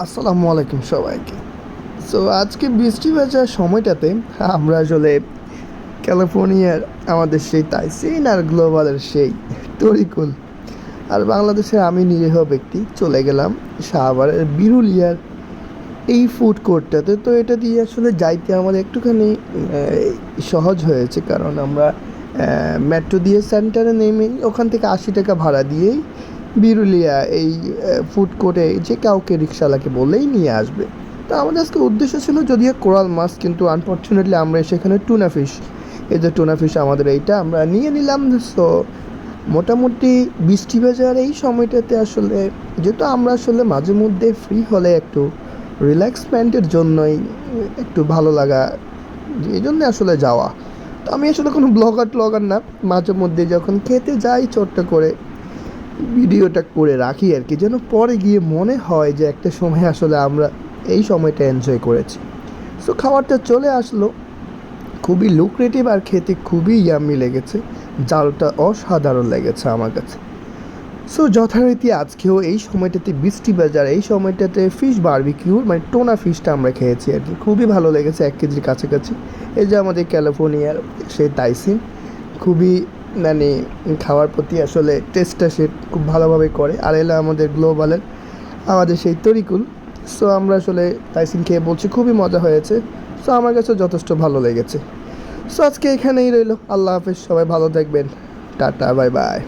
আসসালামু আলাইকুম সবাইকে। সো আজকে বৃষ্টি ভেজার সময়টাতে আমরা আসলে ক্যালিফোর্নিয়ার আমাদের সেই তাইসিন আর গ্লোবালের সেই তরিকুল আর বাংলাদেশের আমি নিরীহ ব্যক্তি চলে গেলাম শাহবারের বিরুলিয়ার এই ফুড কোর্টটাতে তো এটা দিয়ে আসলে যাইতে আমাদের একটুখানি সহজ হয়েছে কারণ আমরা মেট্রো দিয়ে সেন্টারে নেমে ওখান থেকে আশি টাকা ভাড়া দিয়েই বিরুলিয়া, এই ফুড কোর্টে যে কাউকে রিক্সাওয়ালাকে বললেই নিয়ে আসবে। তো আমাদের আজকে উদ্দেশ্য ছিল যদিও কোরাল মাছ, কিন্তু আনফর্চুনেটলি আমরা সেখানে টুনা ফিশ এই যে টুনা ফিশ আমাদের এইটা আমরা নিয়ে নিলাম। সো মোটামুটি বৃষ্টি ভেজার এই সময়টাতে আসলে, যেহেতু আমরা আসলে মাঝে মধ্যে ফ্রি হলে একটু রিল্যাক্সমেন্টের জন্যই একটু ভালো লাগা, এই জন্য আসলে যাওয়া। তো আমি আসলে কোনো ব্লগার ট্লগার না, মাঝে মধ্যে যখন খেতে যাই ছোট্ট করে ভিডিওটা করে রাখি আর কি, যেন পরে গিয়ে মনে হয় যে একটা সময় আসলে আমরা এই সময়টা এনজয় করেছি। সো খাবারটা চলে আসলো। খুবই লুক্রেটিভ আর খেতে খুবই ইয়াম্মি লেগেছে। জালটা অসাধারণ লেগেছে আমার কাছে। সো যথারীতি আজকেও এই সময়টাতে বৃষ্টি বাজার, এই সময়টাতে ফিশ বারবিকিউ মানে টোনা ফিশটা আমরা খেয়েছি আর কি। খুবই ভালো লেগেছে এক কেজির কাছাকাছি। এই যে আমাদের ক্যালিফোর্নিয়ার সেই তাইসিন খুবই মানে খাওয়ার প্রতি আসলে টেস্টটা সে খুব ভালোভাবে করে। আর এলা আমাদের গ্লোবালের আমাদের সেই তরিকুল। সো আমরা আসলে তাইসিন খেয়ে বলছি, খুবই মজা হয়েছে। সো আমার কাছে যথেষ্ট ভালো লেগেছে। সো আজকে এখানেই রইল। আল্লাহ হাফেজ, সবাই ভালো থাকবেন। Tata bye bye